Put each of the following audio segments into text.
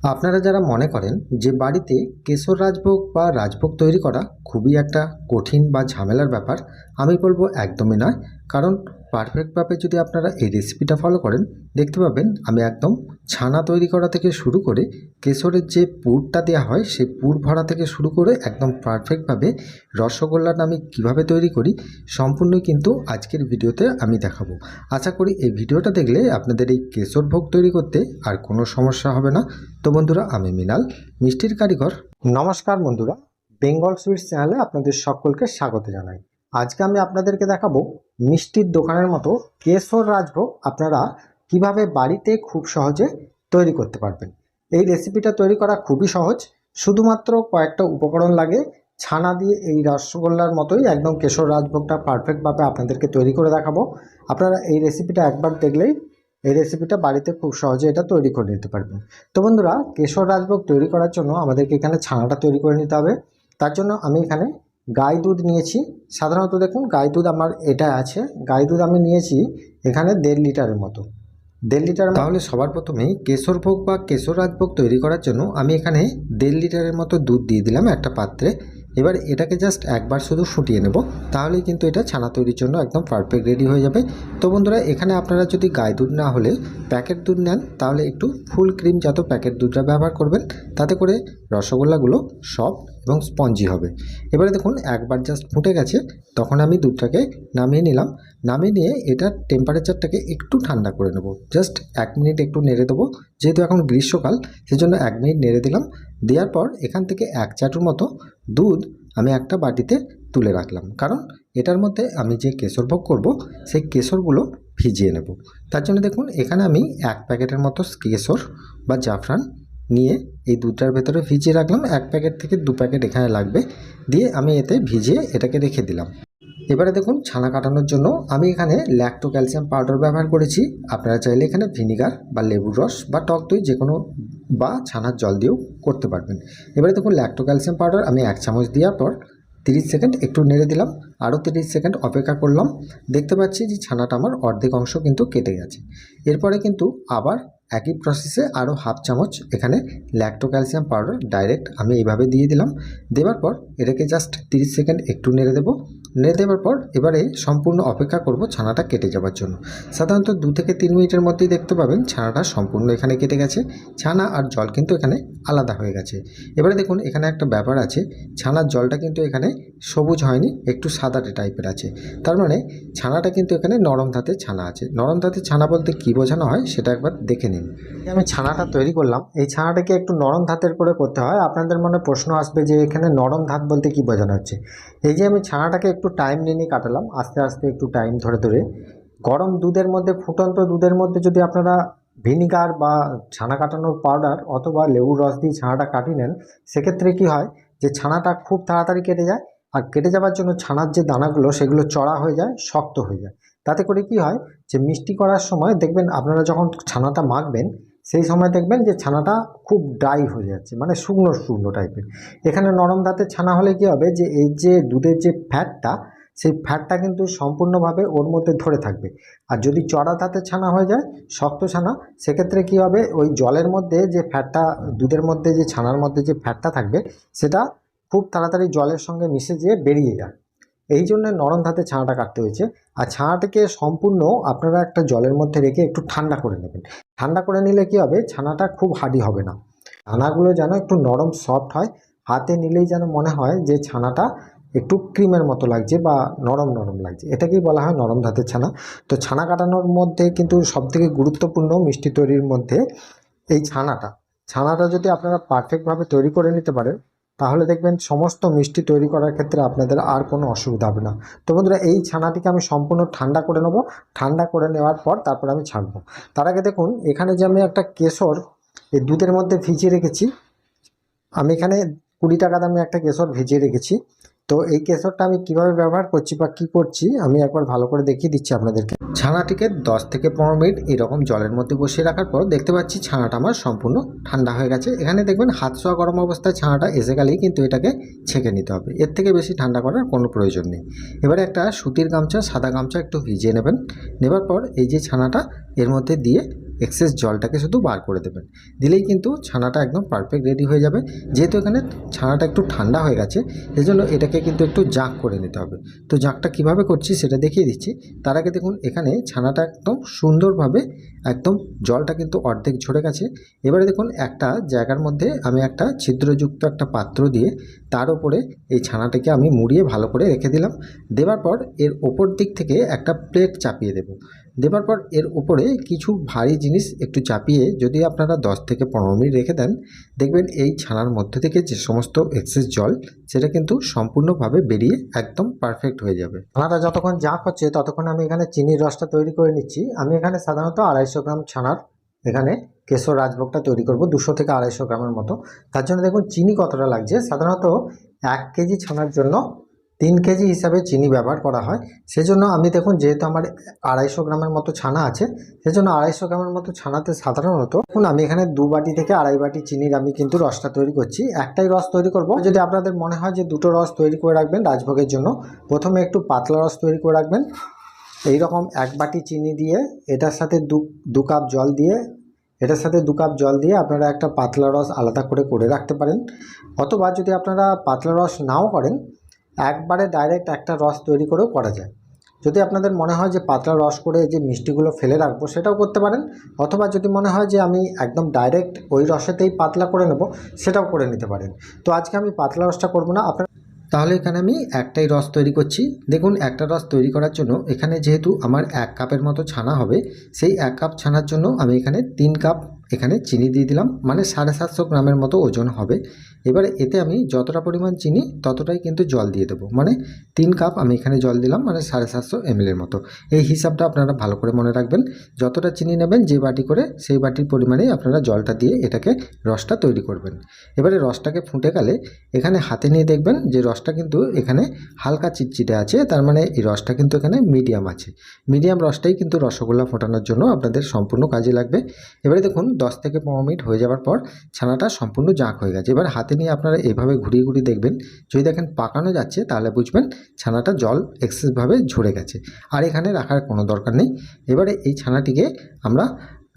আপনারা যারা মনে করেন যে বাড়িতে কেশর রাজভোগ বা রাজভোগ তৈরি করা খুবই একটা কঠিন বা ঝামেলার ব্যাপার, আমি বলব একদমই নয়। কারণ পারফেক্টভাবে যদি আপনারা এই রেসিপিটা ফলো করেন, দেখতে পাবেন আমি একদম ছানা তৈরি করা থেকে শুরু করে কেশরের যে পুরটা দেওয়া হয়, সেই পুর ভরা থেকে শুরু করে একদম পারফেক্টভাবে রসগোল্লাটা আমি কীভাবে তৈরি করি, সম্পূর্ণই কিন্তু আজকের ভিডিওতে আমি দেখাবো। আশা করি এই ভিডিওটা দেখলে আপনাদের এই কেশর ভোগ তৈরি করতে আর কোনো সমস্যা হবে না। তো বন্ধুরা, আমি মিনাল, মিষ্টির কারিগর। নমস্কার বন্ধুরা, বেঙ্গল সুইটস চ্যানেলে আপনাদের সকলকে স্বাগত জানাই। আজকে আমি আপনাদেরকে দেখাবো মিষ্টির দোকানের মতো কেশর রাজভোগ আপনারা কীভাবে বাড়িতে খুব সহজে তৈরি করতে পারবেন। এই রেসিপিটা তৈরি করা খুবই সহজ। শুধুমাত্র কয়েকটা উপকরণ লাগে। ছানা দিয়ে এই রসগোল্লার মতোই একদম কেশর রাজভোগটা পারফেক্টভাবে আপনাদেরকে তৈরি করে দেখাবো। আপনারা এই রেসিপিটা একবার দেখলেই এই রেসিপিটা বাড়িতে খুব সহজে এটা তৈরি করে নিতে পারবেন। তো বন্ধুরা, কেশর রাজভোগ তৈরি করার জন্য আমাদেরকে এখানে ছানাটা তৈরি করে নিতে হবে। তার জন্য আমি এখানে গাই দুধ নিয়েছি। সাধারণত দেখুন গাই দুধ আমার এটা আছে। গাই দুধ আমি নিয়েছি এখানে দেড় লিটারের মতো। দেড় লিটার তাহলে সবার প্রথমেই কেশর ভোগ বা কেশর রাজভোগ তৈরি করার জন্য আমি এখানে দেড় লিটারের মতো দুধ দিয়ে দিলাম একটা পাত্রে। এবার এটাকে জাস্ট একবার শুধু ফুটিয়ে নেব, তাহলেই কিন্তু এটা ছানা তৈরির জন্য একদম পারফেক্ট রেডি হয়ে যাবে। তো বন্ধুরা, এখানে আপনারা যদি গায়ে দুধ না হলে প্যাকেট দুধ নেন, তাহলে একটু ফুল ক্রিম জাত প্যাকেট দুধটা ব্যবহার করবেন। তাতে করে রসগোল্লাগুলো সফট এবং স্পঞ্জি হবে। এবারে দেখুন, একবার জাস্ট ফুটে গেছে, তখন আমি দুধটাকে নামিয়ে নিলাম। নামিয়ে নিয়ে এটার টেম্পারেচারটাকে একটু ঠান্ডা করে নেব। জাস্ট এক মিনিট একটু নেড়ে দেবো, যেহেতু এখন গ্রীষ্মকাল, সেজন্য এক মিনিট নেড়ে দিলাম। দেওয়ার পর এখান থেকে এক চাটুর মতো দুধ আমি একটা বাটিতে তুলে রাখলাম। কারণ এটার মধ্যে আমি যে কেশর ভোগ করব, সেই কেশরগুলো ভিজিয়ে নেব। তার জন্য দেখুন, এখানে আমি এক প্যাকেটের মতো কেশর বা জাফরান নিয়ে এই দুধটার ভেতরে ভিজিয়ে রাখলাম। এক প্যাকেট থেকে দু প্যাকেট এখানে লাগবে। দিয়ে আমি এতে ভিজিয়ে এটাকে রেখে দিলাম। এবারে দেখুন, ছানা কাটানোর জন্য আমি এখানে ল্যাক্টো ক্যালসিয়াম পাউডার ব্যবহার করেছি। আপনারা চাইলে এখানে ভিনিগার বা লেবুর রস বা টক দই যে কোনো বা ছানার জল দিয়েও করতে পারবেন। এবারে দেখুন ল্যাক্টো ক্যালসিয়াম পাউডার আমি এক চামচ দেওয়ার পর তিরিশ সেকেন্ড একটু নেড়ে দিলাম। আরও তিরিশ সেকেন্ড অপেক্ষা করলাম। দেখতে পাচ্ছি যে ছানাটা আমার অর্ধেক অংশ কিন্তু কেটে গেছে। এরপরে কিন্তু আবার একই প্রসেসে আরও হাফ চামচ এখানে ল্যাক্টো ক্যালসিয়াম পাউডার ডাইরেক্ট আমি এইভাবে দিয়ে দিলাম। দেওয়ার পর এটাকে জাস্ট তিরিশ সেকেন্ড একটু নেড়ে দেবো। নেড়ে দেওয়ার পর এবারে সম্পূর্ণ অপেক্ষা করব ছানাটা কেটে যাওয়ার জন্য। সাধারণত দু থেকে তিন মিনিটের মধ্যেই দেখতে পাবেন ছানাটা সম্পূর্ণ এখানে কেটে গেছে। ছানা আর জল কিন্তু এখানে আলাদা হয়ে গেছে। এবারে দেখুন এখানে একটা ব্যাপার আছে, ছানার জলটা কিন্তু এখানে সবুজ হয়নি, একটু সাদাটে টাইপের আছে। তার মানে ছানাটা কিন্তু এখানে নরম ধাতে ছানা আছে। নরম ধাতে ছানা বলতে কী বোঝানো হয় সেটা একবার দেখে নিন। আমি ছানাটা তৈরি করলাম। এই ছানাটাকে একটু নরম ধাতের করে করতে হয়। আপনাদের মনে প্রশ্ন আসবে যে এখানে নরম ধাত বলতে কী বোঝানো হচ্ছে? এই যে আমি ছানাটাকে একটু টাইম নিয়ে নিয়ে কাটালাম, আস্তে আস্তে একটু টাইম ধরে ধরে। গরম দুধের মধ্যে, ফুটন্ত দুধের মধ্যে যদি আপনারা ভিনিগার বা ছানা কাটানোর পাউডার অথবা লেবুর রস দিয়ে ছানাটা কাটিয়ে নেন, সেক্ষেত্রে কি হয় যে ছানাটা খুব তাড়াতাড়ি কেটে যায়। আর কেটে যাওয়ার জন্য ছানার যে দানাগুলো, সেগুলো চড়া হয়ে যায়, শক্ত হয়ে যায়। তাতে করে কি হয় যে মিষ্টি করার সময় দেখবেন আপনারা যখন ছানাটা মাখবেন, সেই সময় দেখবেন যে ছানাটা খুব ড্রাই হয়ে যাচ্ছে মানে শুকনো শুকনো টাইপের এখানে নরম দাঁতের ছানা হলে কি হবে যে এই যে দুধের যে ফ্যাটটা সেই ফ্যাটটা কিন্তু সম্পূর্ণভাবে ওর মধ্যে ধরে থাকবে। আর যদি চড়া দাঁতের ছানা হয়ে যায়, শক্ত ছানা, সেক্ষেত্রে কি হবে ওই জলের মধ্যে যে ফ্যাটটা দুধের মধ্যে যে ছানার মধ্যে যে ফ্যাটটা থাকবে, সেটা খুব তাড়াতাড়ি জলের সঙ্গে মিশে যেয়ে বেরিয়ে যায়। এই জন্য নরম ধাতে ছানাটা কাটতে হয়েছে। আর ছানাটাকে সম্পূর্ণ আপনারা একটা জলের মধ্যে রেখে একটু ঠান্ডা করে নেবেন। ঠান্ডা করে নিলে কি হবে? ছানাটা খুব হার্ডি হবে না। ছানাগুলো যেন একটু নরম, সফট হয়। হাতে নিলেই যেন মনে হয় যে ছানাটা একটু ক্রিমের মতো লাগছে বা নরম নরম লাগছে। এটাকেই বলা হয় নরম ধাতের ছানা। তো ছানা কাটানোর মধ্যে কিন্তু সবথেকে গুরুত্বপূর্ণ মিষ্টি তৈরির মধ্যে এই ছানাটা। ছানাটা যদি আপনারা পারফেক্টভাবে তৈরি করে নিতে পারেন তাহলে দেখবেন সমস্ত মিষ্টি তৈরি করার ক্ষেত্রে আপনাদের আর কোনো অসুবিধা হবে না। তো বন্ধুরা, এই ছানাটিকে আমি সম্পূর্ণ ঠান্ডা করে নেব। ঠান্ডা করে নেওয়ার পর তারপর আমি ছাড়বো। তার আগে দেখুন, এখানে যে আমি একটা কেশর, এই দুধের মধ্যে ভিজিয়ে রেখেছি, আমি এখানে কুড়ি টাকা দামে একটা কেশর ভিজিয়ে রেখেছি। তো এই কেশরটা আমি কীভাবে ব্যবহার করছি বা কি করছি, আমি একবার ভালো করে দেখিয়ে দিচ্ছি আপনাদেরকে। ছানাটিকে দশ থেকে পনেরো মিনিট এরকম জলের মধ্যে বসিয়ে রাখার পর দেখতে পাচ্ছি ছানাটা আমার সম্পূর্ণ ঠান্ডা হয়ে গেছে। এখানে দেখবেন হাত ছোঁয়া গরম অবস্থায় ছানাটা এসে গেলেই কিন্তু এটাকে ছেঁকে নিতে হবে। এর থেকে বেশি ঠান্ডা করার কোনো প্রয়োজন নেই। এবারে একটা সুতির গামছা, সাদা গামছা একটু ভিজিয়ে নেবেন। নেবার পর এই যে ছানাটা এর মধ্যে দিয়ে এক্সেস জলটাকে শুধু বার করে দেবেন। দিলেই কিন্তু ছানাটা একদম পারফেক্ট রেডি হয়ে যাবে। যেহেতু এখানে ছানাটা একটু ঠান্ডা হয়ে গেছে এজন্য এটাকে কিন্তু একটু জাঁক করে নিতে হবে। তো জাঁকটা কীভাবে করছি সেটা দেখিয়ে দিচ্ছি। তার আগে দেখুন, এখানে ছানাটা একদম সুন্দরভাবে একদম জলটা কিন্তু অর্ধেক ঝরে গেছে। এবারে দেখুন, একটা জায়গার মধ্যে আমি একটা ছিদ্রযুক্ত একটা পাত্র দিয়ে তার উপরে এই ছানাটাকে আমি মুড়িয়ে ভালো করে রেখে দিলাম। দেওয়ার পর এর ওপর দিক থেকে একটা প্লেট চাপিয়ে দেব। দেওয়ার পর এর উপরে কিছু ভারী জিনিস একটু চাপিয়ে যদি আপনারা দশ থেকে পনেরো মিনিট রেখে দেন, দেখবেন এই ছানার মধ্যে থেকে যে সমস্ত এক্সেস জল, সেটা কিন্তু সম্পূর্ণভাবে বেরিয়ে একদম পারফেক্ট হয়ে যাবে। ছানাটা যতক্ষণ জাঁক হচ্ছে, ততক্ষণ আমি এখানে চিনির রসটা তৈরি করে নিচ্ছি। আমি এখানে সাধারণত আড়াইশো গ্রাম ছানার এখানে কেশর রাজভোগটা তৈরি করব, দুশো থেকে আড়াইশো গ্রামের মতো। তার জন্য দেখুন, চিনি কতটা লাগছে? সাধারণত এক কেজি ছানার জন্য তিন কেজি হিসাবে চিনি ব্যবহার করা হয়। সেজন্য আমি দেখুন, যেহেতু আমার আড়াইশো গ্রামের মতো ছানা আছে, সেজন্য আড়াইশো গ্রামের মতো ছানাতে সাধারণত দেখুন, আমি এখানে দু বাটি থেকে আড়াই বাটি চিনির আমি কিন্তু রসটা তৈরি করছি। একটাই রস তৈরি করব। যদি আপনাদের মনে হয় যে দুটো রস তৈরি করে রাখবেন রাজভোগের জন্য, প্রথমে একটু পাতলা রস তৈরি করে রাখবেন। এই রকম এক বাটি চিনি দিয়ে এটার সাথে দু দু কাপ জল দিয়ে, এটার সাথে দু কাপ জল দিয়ে আপনারা একটা পাতলা রস আলাদা করে করে রাখতে পারেন। অথবা যদি আপনারা পাতলা রস নাও করেন একবারে ডাইরেক্ট একটা রস তৈরি করেও করা যায়। যদি আপনাদের মনে হয় যে পাতলা রস করে যে মিষ্টিগুলো ফেলে রাখব সেটাও করতে পারেন, অথবা যদি মনে হয় যে আমি একদম ডাইরেক্ট ওই রসেতেই পাতলা করে নেব সেটাও করে নিতে পারেন। তো আজকে আমি পাতলা রসটা করব না, আপনার তাহলে এখানে আমি একটাই রস তৈরি করছি। দেখুন, একটা রস তৈরি করার জন্য এখানে যেহেতু আমার এক কাপের মতো ছানা হবে, সেই এক কাপ ছানার জন্য আমি এখানে তিন কাপ এখানে চিনি দিয়ে দিলাম মানে সাড়ে সাতশো গ্রামের মতো ওজন হবে। এবারে এতে আমি যতটা পরিমাণ চিনি, ততটাই কিন্তু জল দিয়ে দেবো। মানে তিন কাপ আমি এখানে জল দিলাম মানে সাড়ে সাতশো এমএলের মতো। এই হিসাবটা আপনারা ভালো করে মনে রাখবেন। যতটা চিনি নেবেন যে বাটি করে, সেই বাটির পরিমাণেই আপনারা জলটা দিয়ে এটাকে রসটা তৈরি করবেন। এবারে রসটাকে ফুটে গেলে এখানে হাতে নিয়ে দেখবেন যে রসটা কিন্তু এখানে হালকা চিটচিটে আছে, তার মানে এই রসটা কিন্তু এখানে মিডিয়াম আছে। মিডিয়াম রসটাই কিন্তু রসগোল্লা ফোটানোর জন্য আপনাদের সম্পূর্ণ কাজে লাগবে। এবারে দেখুন দশ থেকে পনেরো মিনিট হয়ে যাওয়ার পর ছানাটা সম্পূর্ণ জাঁক হয়ে গেছে। এবার হাতে নিয়ে আপনারা এভাবে ঘুরিয়ে ঘুরিয়ে দেখবেন। যদি দেখেন পাকানো যাচ্ছে, তাহলে বুঝবেন ছানাটা জল এক্সেসভাবে ঝরে গেছে। আর এখানে রাখার কোনো দরকার নেই। এবারে এই ছানাটিকে আমরা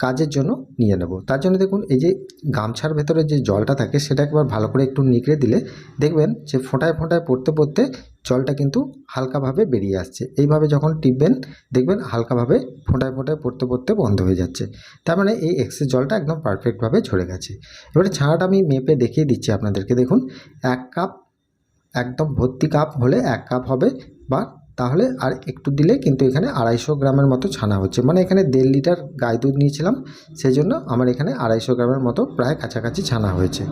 কাজের জন্য নিয়ে নেব। তার জন্য দেখুন, এই যে গামছার ভেতরে যে জলটা থাকে, সেটা একবার ভালো করে একটু নিগড়ে দিলে দেখবেন যে ফোঁটায় ফোঁটায় পড়তে পড়তে জলটা কিন্তু হালকাভাবে বেরিয়ে আসছে। এইভাবে যখন টিপবেন, দেখবেন হালকাভাবে ফোঁটায় ফোঁটায় পড়তে পড়তে বন্ধ হয়ে যাচ্ছে। তার মানে এই এক্সেস জলটা একদম পারফেক্টভাবে ঝরে গেছে। এবারে ছানাটা আমি মেপে দেখিয়ে দিচ্ছি আপনাদেরকে। দেখুন, এক কাপ একদম ভর্তি কাপ হলে এক কাপ হবে বা তাহলে আর একটু দিলে কিন্তু এখানে আড়াইশো গ্রামের মতো ছানা হচ্ছে। মানে এখানে দেড় লিটার গাই দুধ নিয়েছিলাম সেই জন্য আমার এখানে আড়াইশো গ্রামের মতো প্রায় কাছাকাছি ছানা হয়েছে।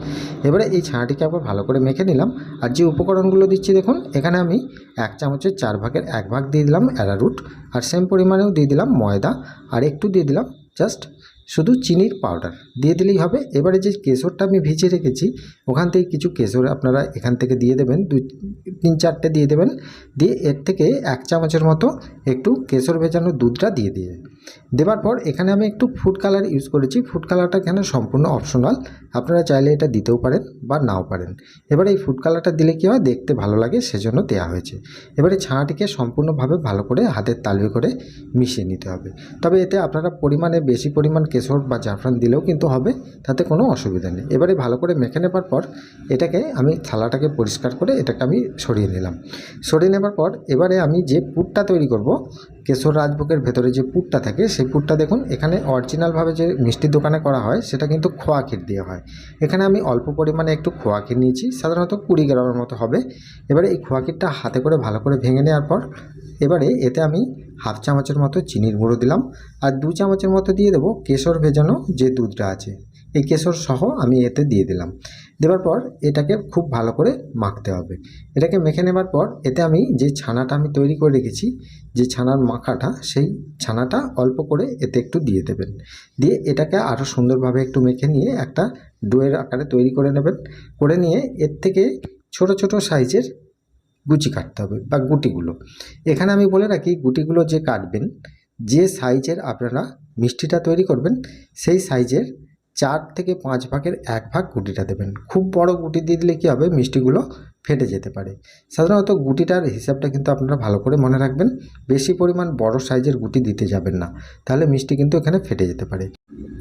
এবারে এই ছানাটিকে আবার ভালো করে মেখে নিলাম। আর যে উপকরণগুলো দিচ্ছি দেখুন, এখানে আমি এক চামচের চার ভাগের এক ভাগ দিয়ে দিলাম অ্যারারুট। আর সেম পরিমাণেও দিয়ে দিলাম ময়দা। আর একটু দিয়ে দিলাম জাস্ট শুধু চিনির পাউডার দিয়ে দিলেই হবে। এবারে যে কেশরটা আমি ভিজিয়ে রেখেছি, ওখান থেকে কিছু কেশর আপনারা এখান থেকে দিয়ে দেবেন, দুই, তিন চারটে দিয়ে দেবেন। দিয়ে এর থেকে এক চামচের মতো একটু কেশর ভেজানো দুধটা দিয়ে দিয়ে দেওয়ার পর এখানে আমি একটু ফুড কালার ইউজ করেছি। ফুড কালারটা এখানে সম্পূর্ণ অপশনাল আপনারা চাইলে এটা দিতেও পারেন বা নাও পারেন। এবারে এই ফুড কালারটা দিলে কী হয়? দেখতে ভালো লাগে, সেজন্য দেওয়া হয়েছে। এবারে ছানাটিকে সম্পূর্ণভাবে ভালো করে হাতের তালুয়ে করে মিশিয়ে নিতে হবে। তবে এতে আপনারা পরিমাণে বেশি পরিমাণ কেশর বা জাফরান দিলেও কিন্তু হবে, তাতে কোনো অসুবিধা নেই। এবারে ভালো করে মেখে নেবার পর এটাকে আমি থালাটাকে পরিষ্কার করে এটাকে আমি সরিয়ে নিলাম। সরিয়ে নেবার পর এবারে আমি যে পুরটা তৈরি করব কেশর রাজভোগের ভেতরে যে পুরটা থাকে, সেই পুরটা দেখুন, এখানে অরিজিনালভাবে যে মিষ্টির দোকানে করা হয়, সেটা কিন্তু খোয়া ক্ষীর দিয়ে হয়। এখানে আমি অল্প পরিমাণে একটু খোয়া ক্ষীর নিয়েছি, সাধারণত কুড়ি গ্রামের মতো হবে। এবারে এই খোয়া ক্ষীরটা হাতে করে ভালো করে ভেঙে নেওয়ার পর, এবারে এতে আমি হাফ চামচের মতো চিনির গুঁড়ো দিলাম, আর দু চামচের মতো দিয়ে দেবো কেশর ভেজানো যে দুধটা আছে। এই কেশর সহ আমি এতে দিয়ে দিলাম। দেওয়ার পর এটাকে খুব ভালো করে মাখতে হবে। এটাকে মেখে নেবার পর এতে আমি যে ছানাটা আমি তৈরি করে রেখেছি, যে ছানার মাখাটা, সেই ছানাটা অল্প করে এতে একটু দিয়ে দেবেন। দিয়ে এটাকে আরও সুন্দরভাবে একটু মেখে নিয়ে একটা ডোয়ের আকারে তৈরি করে নেবেন। করে নিয়ে এর থেকে ছোট ছোট সাইজের গুচি কাটতে হবে বা গুটিগুলো। এখানে আমি বলে রাখি, গুটিগুলো যে কাটবেন, যে সাইজের আপনারা মিষ্টিটা তৈরি করবেন, সেই সাইজের চার থেকে পাঁচ ভাগের এক ভাগ গুটিটা দেবেন। খুব বড় গুটি দিয়ে দিলে কী হবে? মিষ্টিগুলো ফেটে যেতে পারে। সাধারণত গুটিটার হিসাবটা কিন্তু আপনারা ভালো করে মনে রাখবেন। বেশি পরিমাণ বড় সাইজের গুটি দিতে যাবেন না, তাহলে মিষ্টি কিন্তু এখানে ফেটে যেতে পারে।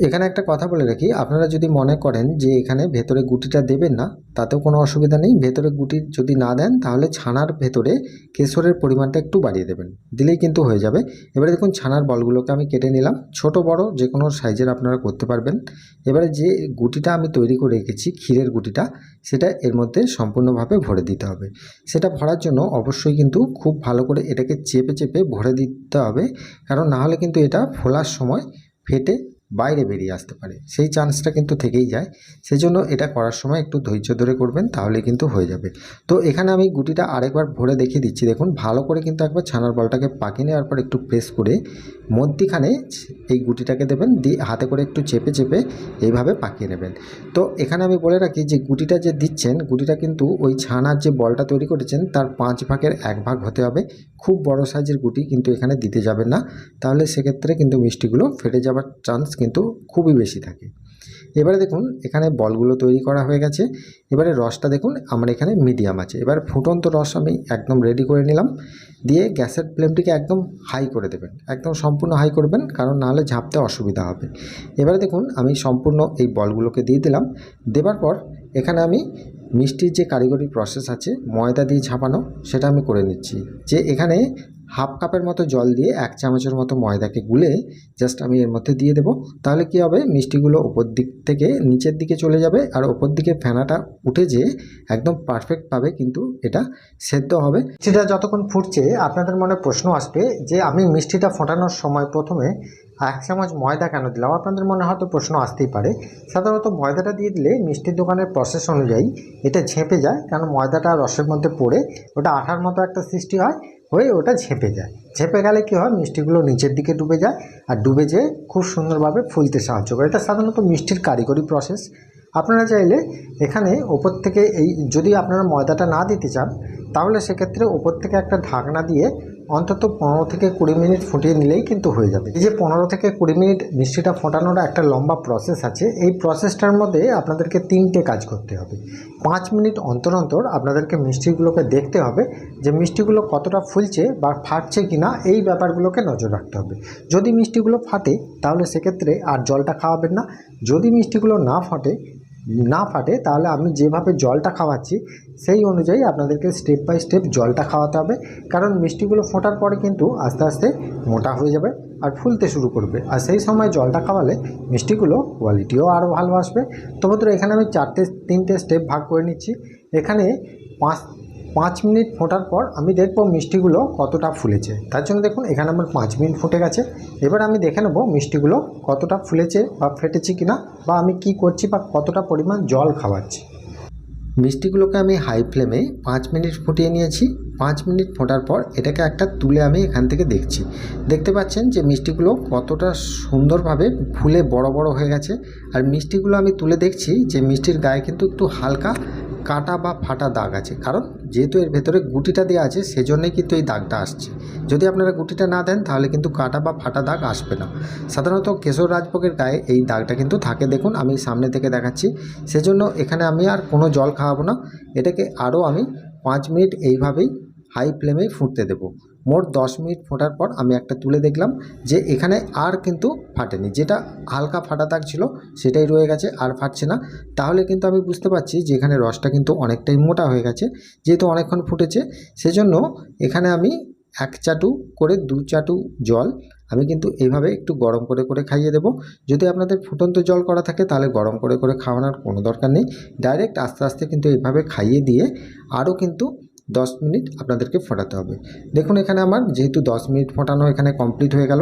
এখানে একটা কথা বলে রাখি, আপনারা যদি মনে করেন যে এখানে ভেতরে গুটিটা দেবেন না, তাতেও কোনো অসুবিধা নেই। ভেতরে গুটি যদি না দেন, তাহলে ছানার ভেতরে কেশরের পরিমাণটা একটু বাড়িয়ে দেবেন। দিলেই কিন্তু হয়ে যাবে। এবারে দেখুন, ছানার বলগুলোকে আমি কেটে নিলাম। ছোট, বড় যে কোনো সাইজের আপনারা করতে পারবেন। এবারে যে গুটিটা আমি তৈরি করে রেখেছি, ক্ষীরের গুটিটা, সেটা এর মধ্যে সম্পূর্ণভাবে ভরে দিতে হবে। সেটা ভরার জন্য অবশ্যই কিন্তু খুব ভালো করে এটাকে চেপে চেপে ভরে দিতে হবে। কারণ নাহলে কিন্তু এটা ফোলার সময় ফেটে বাইরে বেরিয়ে আসতে পারে। সেই চান্সটা কিন্তু থেকেই যায়। সেজন্য এটা করার সময় একটু ধৈর্য ধরে করবেন তাহলে কিন্তু হয়ে যাবে। তো এখানে আমি গুটিটা আরেকবার ভরে দেখিয়ে দিচ্ছি। দেখুন, ভালো করে কিন্তু একবার ছানার বলটাকে পাকিয়ে নেওয়ার পর একটু প্রেস করে মধ্যিখানে এই গুটিটাকে দেবেন। দিয়ে হাতে করে একটু চেপে চেপে এইভাবে পাকিয়ে নেবেন। তো এখানে আমি বলে রাখি যে গুটিটা যে দিচ্ছেন, গুটিটা কিন্তু ওই ছানার যে বলটা তৈরি করেছেন, তার পাঁচ ভাগের এক ভাগ হতে হবে। খুব বড় সাইজের গুটি কিন্তু এখানে দিতে যাবেন না। তাহলে সেক্ষেত্রে কিন্তু মিষ্টিগুলো ফেটে যাওয়ার চান্স কিন্তু খুবই বেশি থাকে। এবারে দেখুন, এখানে বলগুলো তৈরি করা হয়ে গেছে। এবারে রসটা দেখুন, আমার এখানে মিডিয়াম আছে। এবার ফুটন্ত রস আমি একদম রেডি করে নিলাম। দিয়ে গ্যাসের ফ্লেমটিকে একদম হাই করে দেবেন। একদম সম্পূর্ণ হাই করবেন, কারণ নাহলে ঝাঁপতে অসুবিধা হবে। এবারে দেখুন, আমি সম্পূর্ণ এই বলগুলোকে দিয়ে দিলাম। দেবার পর এখানে আমি মিষ্টির যে কারিগরি প্রসেস আছে, ময়দা দিয়ে ঝাঁপানো, সেটা আমি করে নিচ্ছি। যে এখানে হাফ কাপের মতো জল দিয়ে এক চামচের মতো ময়দাকে গুলে জাস্ট আমি এর মধ্যে দিয়ে দেবো। তাহলে কি হবে? মিষ্টিগুলো ওপর দিক থেকে নিচের দিকে চলে যাবে আর ওপর দিকে ফেনাটা উঠে যেয়ে একদম পারফেক্টভাবে কিন্তু এটা সেদ্ধ হবে। সেটা যতক্ষণ ফুটছে, আপনাদের মনে প্রশ্ন আসবে যে আমি মিষ্টিটা ফোটানোর সময় প্রথমে এক চামচ ময়দা কেন দিলাম? আপনাদের মনে হয়তো প্রশ্ন আসতেই পারে। সাধারণত ময়দাটা দিয়ে দিলে মিষ্টির দোকানের প্রসেস অনুযায়ী এটা ঝেঁপে যায়। কারণ ময়দাটা রসের মধ্যে পড়ে, ওটা আঠার মতো একটা সৃষ্টি হয়। হয়ে ওটা ঝেঁপে যায়। ঝেঁপে গেলে কী হয়? মিষ্টিগুলো নিচের দিকে ডুবে যায় আর ডুবে যেয়ে খুব সুন্দরভাবে ফুলতে সাহায্য করে। এটা সাধারণত মিষ্টির কারিগরি প্রসেস আপনারা চাইলে এখানে ওপর থেকে এই যদি আপনারা ময়দাটা না দিতে চান, তাহলে সেক্ষেত্রে ওপর থেকে একটা ঢাকনা দিয়ে অন্তত পনেরো থেকে কুড়ি মিনিট ফুটিয়ে নিলেই কিন্তু হয়ে যাবে। এই যে পনেরো থেকে কুড়ি মিনিট মিষ্টিটা ফোটানোর একটা লম্বা প্রসেস আছে, এই প্রসেসটার মধ্যে আপনাদেরকে তিনটে কাজ করতে হবে। পাঁচ মিনিট অন্তর অন্তর আপনাদেরকে মিষ্টিগুলোকে দেখতে হবে যে মিষ্টিগুলো কতটা ফুলছে বা ফাটছে কি না এই ব্যাপারগুলোকে নজর রাখতে হবে। যদি মিষ্টিগুলো ফাটে, তাহলে সেক্ষেত্রে আর জলটা খাওয়াবেন না। যদি মিষ্টিগুলো না ফাটে না ফাটে, তাহলে আমি যেভাবে জলটা খাওয়াচ্ছি, সেই অনুযায়ী আপনাদেরকে স্টেপ বাই স্টেপ জলটা খাওয়াতে হবে। কারণ মিষ্টিগুলো ফোটার পরে কিন্তু আস্তে আস্তে মোটা হয়ে যাবে আর ফুলতে শুরু করবে। আর সেই সময় জলটা খাওয়ালে মিষ্টিগুলো কোয়ালিটিও আরও ভালো আসবে। তো এখানে আমি চারটে, তিনটে স্টেপ ভাগ করে নিচ্ছি। এখানে পাঁচ পাঁচ মিনিট ফোটার পর আমি দেখব মিষ্টিগুলো কতটা ফুলেছে। তার জন্য দেখুন, এখানে আমার পাঁচ মিনিট ফুটে গেছে। এবার আমি দেখে নেব মিষ্টিগুলো কতটা ফুলেছে বা ফেটেছে কিনা বা আমি কি করছি বা কতটা পরিমাণ জল খাওয়াচ্ছি। মিষ্টিগুলোকে আমি হাই ফ্লেমে পাঁচ মিনিট ফুটিয়ে নিয়েছি। পাঁচ মিনিট ফোটার পর এটাকে একটা তুলে আমি এখান থেকে দেখছি। দেখতে পাচ্ছেন যে মিষ্টিগুলো কতটা সুন্দরভাবে ফুলে বড় বড় হয়ে গেছে। আর মিষ্টিগুলো আমি তুলে দেখছি যে মিষ্টির গায়ে কিন্তু একটু হালকা কাটা বা ফাটা দাগ আছে। কারণ যেহেতু এর ভেতরে গুটিটা দেওয়া আছে, সেজন্যই কিন্তু এই দাগটা আসছে। যদি আপনারা গুটিটা না দেন, তাহলে কিন্তু কাটা বা ফাটা দাগ আসবে না। সাধারণত কেশর রাজভোগের গায়ে এই দাগটা কিন্তু থাকে। দেখুন, আমি সামনে থেকে দেখাচ্ছি। সেজন্য এখানে আমি আর কোনো জল খাওয়াবো না। এটাকে আরও আমি পাঁচ মিনিট এইভাবেই হাই ফ্লেমে ফুটতে দেবো। মোট দশ মিনিট ফোটার পর আমি একটা তুলে দেখলাম যে এখানে আর কিন্তু ফাটেনি। যেটা হালকা ফাটা দাগ ছিল সেটাই রয়ে গেছে, আর ফাটছে না। তাহলে কিন্তু আমি বুঝতে পারছি যে এখানে রসটা কিন্তু অনেকটাই মোটা হয়ে গেছে, যেহেতু অনেকক্ষণ ফুটেছে। সেজন্য এখানে আমি এক চাটু করে দু চাটু জল আমি কিন্তু এইভাবে একটু গরম করে করে খাইয়ে দেবো। যদি আপনাদের ফুটন্ত জল করা থাকে তাহলে গরম করে করে খাওয়ানোর কোনো দরকার নেই। ডাইরেক্ট আস্তে আস্তে কিন্তু এইভাবে খাইয়ে দিয়ে আরও কিন্তু দশ মিনিট আপনাদেরকে ফোটাতে হবে। দেখুন এখানে আমার যেহেতু দশ মিনিট ফোটানো এখানে কমপ্লিট হয়ে গেল।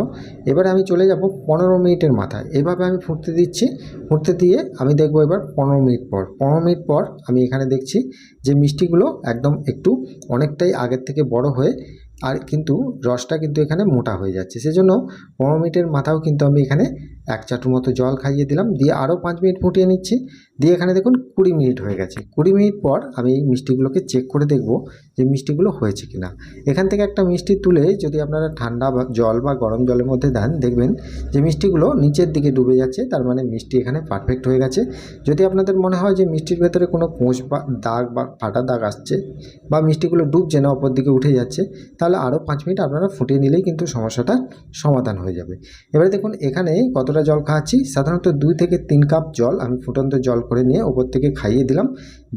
এবারে আমি চলে যাব পনেরো মিনিটের মাথায়। এভাবে আমি ফুটতে দিচ্ছি। ফুটতে দিয়ে আমি দেখব এবার পনেরো মিনিট পর। পনেরো মিনিট পর আমি এখানে দেখছি যে মিষ্টিগুলো একদম একটু অনেকটাই আগের থেকে বড় হয়ে আর কিন্তু রসটা কিন্তু এখানে মোটা হয়ে যাচ্ছে। সেজন্য পনেরো মিনিটের মাথাও কিন্তু আমি এখানে এক চাটু মতো জল খাইয়ে দিলাম, দিয়ে আরও পাঁচ মিনিট ফুটিয়ে নিচ্ছি। দিয়ে এখানে দেখুন কুড়ি মিনিট হয়ে গেছে। কুড়ি মিনিট পর আমি মিষ্টিগুলোকে চেক করে দেখব যে মিষ্টিগুলো হয়েছে কিনা। এখান থেকে একটা মিষ্টি তুলে যদি আপনারা ঠান্ডা জল বা গরম জলের মধ্যে দেন, দেখবেন যে মিষ্টিগুলো নিচের দিকে ডুবে যাচ্ছে, তার মানে মিষ্টি এখানে পারফেক্ট হয়ে গেছে। যদি আপনাদের মনে হয় যে মিষ্টির ভেতরে কোনো কোঁচ বা দাগ বা ফাটা দাগ আসছে বা মিষ্টিগুলো ডুবছে না, অপর দিকে উঠে যাচ্ছে, তাহলে আরও পাঁচ মিনিট আপনারা ফুটিয়ে নিলেই কিন্তু সমস্যাটা সমাধান হয়ে যাবে। এবারে দেখুন এখানে কতটা জল খাওয়াচ্ছি সাধারণত দুই থেকে তিন কাপ জল আমি ফুটন্ত জল করে নিয়ে ওপর থেকে খাইয়ে দিলাম।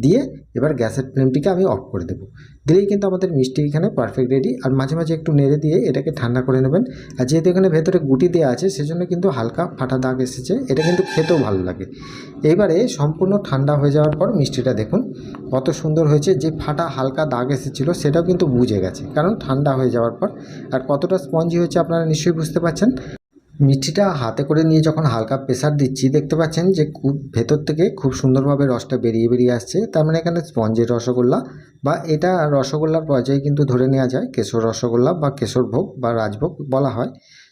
দিয়ে এবার গ্যাসের ফ্লেমটিকে আমি অফ করে দেবো। দিলেই কিন্তু আমাদের মিষ্টি এখানে পারফেক্ট রেডি আর মাঝে মাঝে একটু নেড়ে দিয়ে এটাকে ঠান্ডা করে নেবেন। আর যেহেতু এখানে ভেতরে গুটি দেওয়া আছে, সেজন্য কিন্তু হালকা ফাটা দাগ এসেছে। এটা কিন্তু খেতেও ভালো লাগে। এইবারে সম্পূর্ণ ঠান্ডা হয়ে যাওয়ার পর মিষ্টিটা দেখুন, কত সুন্দর হয়েছে। যে ফাটা হালকা দাগ এসেছিল, সেটাও কিন্তু বুঝে গেছে। কারণ ঠান্ডা হয়ে যাওয়ার পর। আর কতটা স্পঞ্জি হয়েছে আপনারা নিশ্চয়ই বুঝতে পারছেন। মিষ্টিটা হাতে করে নিয়ে যখন হালকা প্রেসার দিচ্ছি, দেখতে পাচ্ছেন যে খুব ভেতর থেকে খুব সুন্দরভাবে রসটা বেরিয়ে বেরিয়ে আসছে। তার মানে এখানে স্পঞ্জের রসগোল্লা বা এটা রসগোল্লার পর্যায়ে কিন্তু ধরে নেওয়া যায়, কেশর রসগোল্লা বা কেশর ভোগ বা রাজভোগ বলা হয়।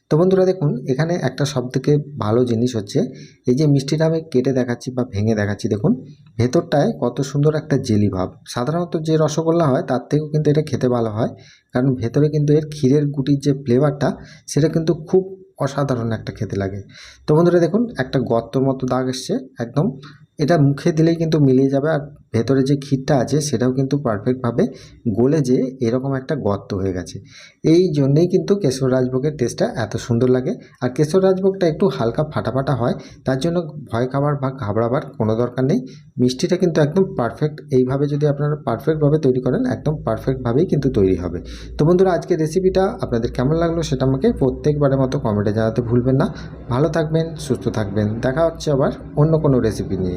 তো বন্ধুরা দেখুন, এখানে একটা সবথেকে ভালো জিনিস হচ্ছে, এই যে মিষ্টিটা আমি কেটে দেখাচ্ছি বা ভেঙে দেখাচ্ছি, দেখুন, ভেতরটায় কত সুন্দর একটা জেলি ভাব। সাধারণত যে রসগোল্লা হয়, তার থেকেও কিন্তু এটা খেতে ভালো হয়, কারণ ভেতরে কিন্তু এর ক্ষীরের গুটির যে ফ্লেভারটা সেটা কিন্তু খুব অসাধারণ একটা খেতে লাগে। তো বন্ধুরা দেখুন একটা গর্তর মতো দাগ এসছে একদম এটা মুখে দিলেই কিন্তু মিলিয়ে যাবে আর ভেতরে যে ক্ষীরটা আছে সেটাও কিন্তু পারফেক্টভাবে গলে যে এরকম একটা গর্ত হয়ে গেছে। এই জন্যেই কিন্তু কেশর রাজভোগের টেস্টটা এত সুন্দর লাগে। আর কেশর রাজভোগটা একটু হালকা ফাটা ফাটা হয়, তার জন্য ভয় খাবার বা ঘাবড়াবার কোনো দরকার নেই। মিষ্টিটা কিন্তু একদম পারফেক্ট এইভাবে যদি আপনারা পারফেক্টভাবে তৈরি করেন, একদম পারফেক্টভাবেই কিন্তু তৈরি হবে। তো বন্ধুরা, আজকের রেসিপিটা আপনাদের কেমন লাগল সেটা আমাকে প্রত্যেকবারের মতো কমেন্টে জানাতে ভুলবেন না। ভালো থাকবেন, সুস্থ থাকবেন। দেখা হচ্ছে আবার অন্য কোনো রেসিপি নিয়ে।